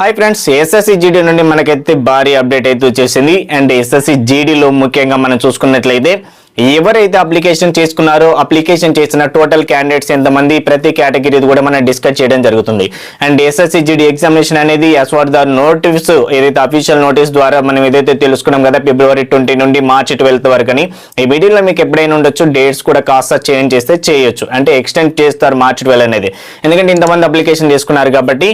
Hi friends SSC GD నుండి మనకైతే భారీ అప్డేట్ అయితే వచ్చేసింది. అండ్ ఎస్ఎస్సి జీడీలో ముఖ్యంగా మనం చూసుకున్నట్లయితే ఎవరైతే అప్లికేషన్ చేసుకున్నారో అప్లికేషన్ చేసిన టోటల్ క్యాండిడేట్స్ ఎంతమంది ప్రతి కేటగిరీ కూడా మనం డిస్కస్ చేయడం జరుగుతుంది. అండ్ ఎస్ఎస్సి జీడీ ఎగ్జామినేషన్ అనేది యాజ్ ఫర్ ద నోటీస్ ఏదైతే అఫీషియల్ నోటీస్ ద్వారా మనం ఏదైతే తెలుసుకున్నాం కదా ఫిబ్రవరి ట్వంటీ నుండి మార్చి ట్వెల్త్ వరకు అని ఈ వీడియోలో మీకు ఎప్పుడైనా ఉండొచ్చు డేట్స్ కూడా కాస్త చేంజ్ చేస్తే చేయొచ్చు. అంటే ఎక్స్టెండ్ చేస్తారు మార్చి ట్వెల్వ్ అనేది. ఎందుకంటే ఇంతమంది అప్లికేషన్ చేసుకున్నారు కాబట్టి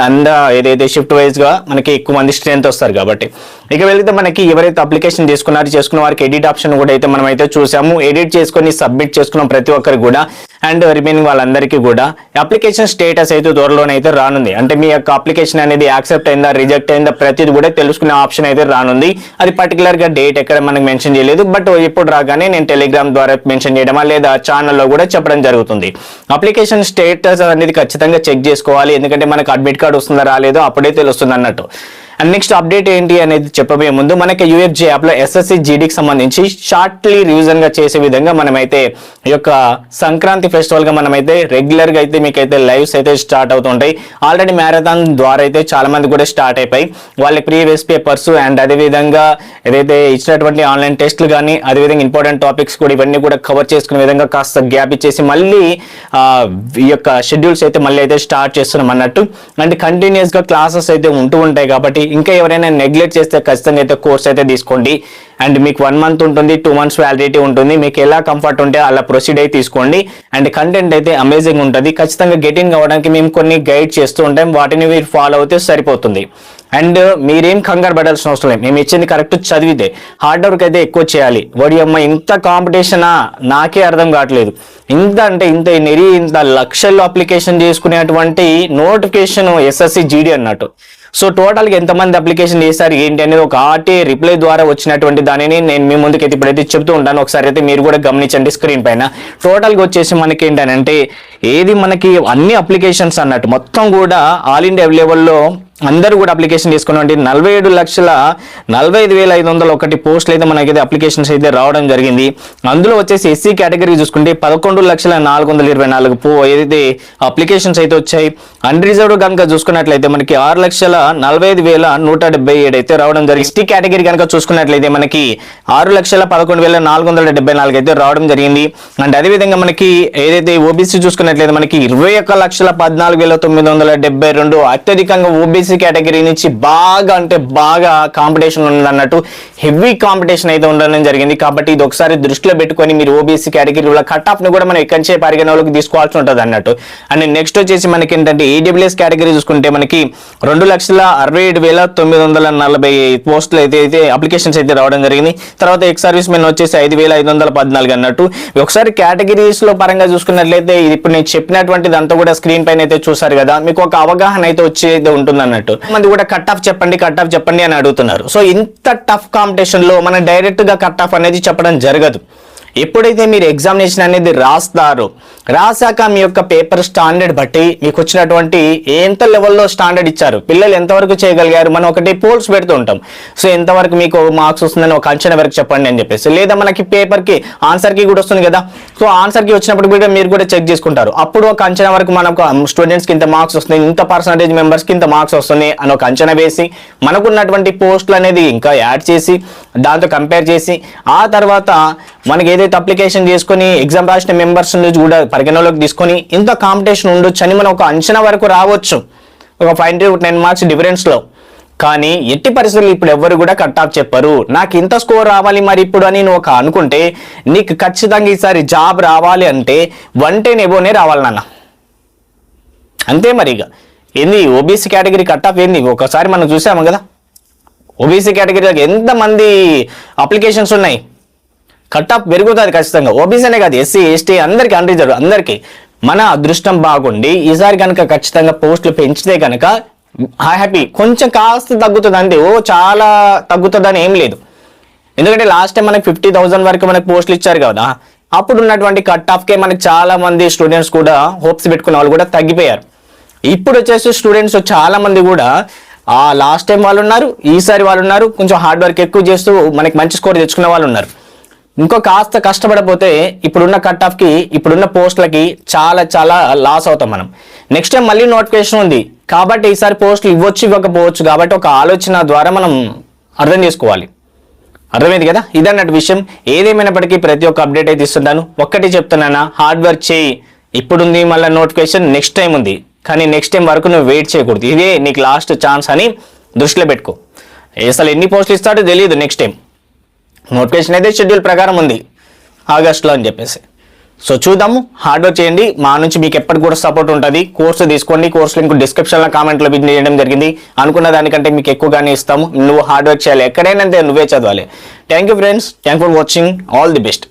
అందా ఏదైతే షిఫ్ట్ వైజ్గా మనకి ఎక్కువ మంది స్ట్రెంత్ వస్తారు కాబట్టి. ఇక వెళితే మనకి ఎవరైతే అప్లికేషన్ చేసుకున్నారో చేసుకున్న వారికి ఎడిట్ ఆప్షన్ కూడా అయితే మనం అయితే చూసాము. ఎడిట్ చేసుకొని సబ్మిట్ చేసుకున్న ప్రతి ఒక్కరికి కూడా అండ్ రిమైనింగ్ వాళ్ళందరికీ కూడా అప్లికేషన్ స్టేటస్ అయితే త్వరలోనే అయితే రానుంది. అంటే మీ యొక్క అప్లికేషన్ అనేది యాక్సెప్ట్ అయిందా రిజెక్ట్ అయిందా ప్రతిది కూడా తెలుసుకునే ఆప్షన్ అయితే రానుంది. అది పర్టికులర్గా డేట్ ఎక్కడ మనకు మెన్షన్ చేయలేదు. బట్ ఇప్పుడు రాగానే నేను టెలిగ్రామ్ ద్వారా మెన్షన్ చేయడమా లేదా ఛానల్లో కూడా చెప్పడం జరుగుతుంది. అప్లికేషన్ స్టేటస్ అనేది ఖచ్చితంగా చెక్ చేసుకోవాలి. ఎందుకంటే మనకు అడ్మిట్ కార్డ్ వస్తుందా రాలేదో అప్పుడే తెలుస్తుంది అన్నట్టు. అండ్ నెక్స్ట్ అప్డేట్ ఏంటి అనేది చెప్పబోయే ముందు మనకి యూఎఫ్జే యాప్లో ఎస్ఎస్సి జీడీకి సంబంధించి షార్ట్లీ రివిజన్గా చేసే విధంగా మనమైతే ఈ యొక్క సంక్రాంతి ఫెస్టివల్గా మనమైతే రెగ్యులర్గా అయితే మీకైతే లైవ్స్ అయితే స్టార్ట్ అవుతుంటాయి. ఆల్రెడీ మ్యారథాన్ ద్వారా అయితే చాలా మంది కూడా స్టార్ట్ అయిపోయి వాళ్ళ ప్రీవియస్ పేపర్స్ అండ్ అదే విధంగా ఏదైతే ఇచ్చినటువంటి ఆన్లైన్ టెస్ట్లు కానీ అదేవిధంగా ఇంపార్టెంట్ టాపిక్స్ కూడా ఇవన్నీ కూడా కవర్ చేసుకునే విధంగా కాస్త గ్యాప్ ఇచ్చేసి మళ్ళీ ఈ యొక్క షెడ్యూల్స్ అయితే మళ్ళీ అయితే స్టార్ట్ చేస్తున్నాం అన్నట్టు అండ్ కంటిన్యూస్గా క్లాసెస్ అయితే ఉంటూ ఉంటాయి కాబట్టి ఇంకా ఎవరైనా నెగ్లెక్ట్ చేస్తే ఖచ్చితంగా అయితే కోర్స్ అయితే తీసుకోండి. అండ్ మీకు వన్ మంత్ ఉంటుంది టూ మంత్స్ వ్యాలిడిటీ ఉంటుంది. మీకు ఎలా కంఫర్ట్ ఉంటే అలా ప్రొసీడ్ అయితే తీసుకోండి. అండ్ కంటెంట్ అయితే అమేజింగ్ ఉంటుంది. ఖచ్చితంగా గెట్ ఇన్ అవ్వడానికి మేము కొన్ని గైడ్ చేస్తూ ఉంటాం. వాటిని మీరు ఫాలో అవుతే సరిపోతుంది. అండ్ మీరేం కంగారు పడాల్సిన అవసరం లేదు. మేము ఇచ్చింది కరెక్ట్ చదివితే హార్డ్ వర్క్ అయితే ఎక్కువ చేయాలి. వాడి అమ్మ ఇంత కాంపిటీషనా నాకే అర్థం కావట్లేదు. ఇంత అంటే ఇంత నెరి ఇంత లక్షల్లో అప్లికేషన్ చేసుకునేటువంటి నోటిఫికేషన్ ఎస్ఎస్సి జీడీ అన్నట్టు. సో టోటల్గా ఎంతమంది అప్లికేషన్ చేస్తారు ఏంటి అనేది ఒక ఆర్టీ రిప్లై ద్వారా వచ్చినటువంటి దానిని నేను మీ ముందుకు అయితే ఇప్పుడైతే చెప్తూ ఉంటాను. ఒకసారి అయితే మీరు కూడా గమనించండి స్క్రీన్ పైన. టోటల్గా వచ్చేసి మనకి ఏంటంటే ఏది మనకి అన్ని అప్లికేషన్స్ అన్నట్టు మొత్తం కూడా ఆల్ ఇండియా లెవెల్లో అందరూ కూడా అప్లికేషన్ తీసుకున్నటువంటి నలభై ఏడు లక్షల నలభై ఐదు వేల ఐదు వందల ఒకటి పోస్టులు అయితే మనకైతే అప్లికేషన్స్ అయితే రావడం జరిగింది. అందులో వచ్చేసి ఎస్సీ కేటగిరీ చూసుకుంటే పదకొండు లక్షల నాలుగు వందల ఇరవై నాలుగు పో ఏదైతే అప్లికేషన్స్ అయితే వచ్చాయి. అన్రిజర్వ్డ్ కనుక చూసుకున్నట్లయితే మనకి ఆరు లక్షల నలభై ఐదు వేల నూట డెబ్బై ఏడు అయితే రావడం జరిగింది. ఎస్టీ కేటగిరీ కనుక చూసుకున్నట్లయితే మనకి ఆరు లక్షల పదకొండు వేల నాలుగు వందల డెబ్బై నాలుగు అయితే రావడం జరిగింది. అండ్ అదేవిధంగా మనకి ఏదైతే ఓబీసీ చూసుకున్నట్లయితే మనకి ఇరవై ఒక్క లక్షల పద్నాలుగు వేల తొమ్మిది వందల డెబ్బై రెండు అత్యధికంగా ఓబీసీ కేటగిరీ నుంచి బాగా అంటే బాగా కాంపిటీషన్ ఉందన్నట్టు హెవీ కాంపిటీషన్ అయితే ఉండడం జరిగింది. కాబట్టి ఇది ఒకసారి దృష్టిలో పెట్టుకొని మీరు ఓబీసీ కేటగిరీలో కట్ ఆఫ్ని కూడా మనం ఎక్కడి నుంచి పరిగణలోకి తీసుకోవాల్సి ఉంటుంది అన్నట్టు. అండ్ నెక్స్ట్ వచ్చేసి మనకి ఏంటంటే ఈడబ్ల్యూఎస్ కేటగిరీ చూసుకుంటే మనకి రెండు లక్షల అరవై ఏడు వేల తొమ్మిది వందల నలభై పోస్టులు అయితే అయితే అప్లికేషన్స్ అయితే రావడం జరిగింది. తర్వాత ఎక్స్ సర్వీస్ మెన్ వచ్చేసి ఐదు వేల ఐదు వందల పద్నాలుగు అన్నట్టు. ఒకసారి కేటగిరీస్లో పరంగా చూసుకున్నట్లయితే ఇప్పుడు నేను చెప్పినటువంటిది అంతా కూడా స్క్రీన్ పైన అయితే చూసారు కదా. మీకు ఒక అవగాహన అయితే వచ్చి అయితే ఉంటుంది అన్నట్టు. మంది కూడా కట్ ఆఫ్ చెప్పండి కట్ ఆఫ్ చెప్పండి అని అడుగుతున్నారు. సో ఇంత టఫ్ కాంపిటీషన్లో మనం డైరెక్ట్గా కట్ ఆఫ్ అనేది చెప్పడం జరగదు. ఎప్పుడైతే మీరు ఎగ్జామినేషన్ అనేది రాస్తారు రాసాక మీ యొక్క పేపర్ స్టాండర్డ్ బట్టి మీకు వచ్చినటువంటి ఎంత లెవెల్లో స్టాండర్డ్ ఇచ్చారు పిల్లలు ఎంతవరకు చేయగలిగారు మనం ఒకటి పోల్స్ పెడుతూ ఉంటాం. సో ఎంతవరకు మీకు మార్క్స్ వస్తుందని ఒక అంచనా వరకు చెప్పండి అని చెప్పేసి. లేదా మనకి పేపర్కి ఆన్సర్కి కూడా వస్తుంది కదా. సో ఆన్సర్కి వచ్చినప్పుడు కూడా మీరు కూడా చెక్ చేసుకుంటారు. అప్పుడు ఒక అంచనా వరకు మనకు స్టూడెంట్స్కి ఇంత మార్క్స్ వస్తున్నాయి ఇంత పర్సంటేజ్ మెంబర్స్కి ఇంత మార్క్స్ వస్తున్నాయి అని ఒక అంచనా వేసి మనకున్నటువంటి పోస్టులు అనేది ఇంకా యాడ్ చేసి దాంతో కంపేర్ చేసి ఆ తర్వాత మనకి ఏదైతే అప్లికేషన్ చేసుకొని ఎగ్జామ్ రాసిన మెంబర్స్ కూడా పరిగణలోకి తీసుకొని ఇంత కాంపిటీషన్ ఉండొచ్చు అని మనం ఒక అంచనా వరకు రావచ్చు. ఒక ఫైవ్ టు టెన్ మార్క్స్ డిఫరెన్స్లో కానీ ఎట్టి పరిస్థితులు ఇప్పుడు ఎవరు కూడా కట్ ఆఫ్ చెప్పరు. నాకు ఇంత స్కోర్ రావాలి మరి ఇప్పుడు అని నువ్వు ఒక అనుకుంటే నీకు ఖచ్చితంగా ఈసారి జాబ్ రావాలి అంటే వన్ టెన్ ఎబోనే రావాలి నాన్న. అంతే మరి ఇక ఏంది ఓబీసీ కేటగిరీ కట్ ఆఫ్ ఏంది? ఒకసారి మనం చూసాము కదా. ఓబీసీ కేటగిరీలకు ఎంతమంది అప్లికేషన్స్ ఉన్నాయి? కట్ ఆఫ్ పెరుగుతుంది ఖచ్చితంగా. ఓబీసీనే కాదు ఎస్సీ ఎస్టీ అందరికీ అన్రిజర్వ్ అందరికీ. మన అదృష్టం బాగుండి ఈసారి కనుక ఖచ్చితంగా పోస్టులు పెంచితే కనుక హ్యాపీ కొంచెం కాస్త తగ్గుతుంది అంతే ఓ చాలా తగ్గుతుందని ఏం లేదు. ఎందుకంటే లాస్ట్ టైం మనకి ఫిఫ్టీ థౌసండ్ వరకు మనకి పోస్టులు ఇచ్చారు కదా అప్పుడు ఉన్నటువంటి కట్ ఆఫ్కే మనకి చాలా మంది స్టూడెంట్స్ కూడా హోప్స్ పెట్టుకున్న వాళ్ళు కూడా తగ్గిపోయారు. ఇప్పుడు వచ్చేసి స్టూడెంట్స్ చాలా మంది కూడా ఆ లాస్ట్ టైం వాళ్ళు ఉన్నారు ఈసారి వాళ్ళు ఉన్నారు కొంచెం హార్డ్ వర్క్ ఎక్కువ చేస్తూ మనకి మంచి స్కోర్ తెచ్చుకున్న వాళ్ళు ఉన్నారు. ఇంకో కాస్త కష్టపడపోతే ఇప్పుడున్న కట్ ఆఫ్కి ఇప్పుడున్న పోస్టులకి చాలా చాలా లాస్ అవుతాం మనం. నెక్స్ట్ టైం మళ్ళీ నోటిఫికేషన్ ఉంది. కాబట్టి ఈసారి పోస్టులు ఇవ్వచ్చు ఇవ్వకపోవచ్చు కాబట్టి ఒక ఆలోచన ద్వారా మనం అర్థం చేసుకోవాలి. అర్థమైంది కదా? ఇదన్నట్టు విషయం. ఏదేమైనప్పటికీ ప్రతి ఒక్క అప్డేట్ అయితే ఇస్తున్నాను ఒక్కటి చెప్తున్నానా? హార్డ్వర్క్ చేయి. ఇప్పుడుంది మళ్ళీ నోటిఫికేషన్ నెక్స్ట్ టైం ఉంది. కానీ నెక్స్ట్ టైం వరకు నువ్వు వెయిట్ చేయకూడదు. ఇదే నీకు లాస్ట్ ఛాన్స్ అని దృష్టిలో పెట్టుకో. అసలు ఎన్ని పోస్టులు ఇస్తాడో తెలియదు నెక్స్ట్ టైం నోటిఫికేషన్ అయితే షెడ్యూల్ ప్రకారం ఉంది. ఆగస్ట్లో అని చెప్పేసి. సో చూద్దాము హార్డ్ వర్క్ చేయండి. మా నుంచి మీకు ఎప్పటికి కూడా సపోర్ట్ ఉంటుంది. కోర్సు తీసుకోండి. కోర్సు లింక్ డిస్క్రిప్షన్లో కామెంట్లో పిన్ చేయడం జరిగింది. అనుకున్న దానికంటే మీకు ఎక్కువగానే ఇస్తాము. నువ్వు హార్డ్ వర్క్ చేయాలి. ఎక్కడైనా నువ్వే చదవాలి. Thank you friends thank for watching all the best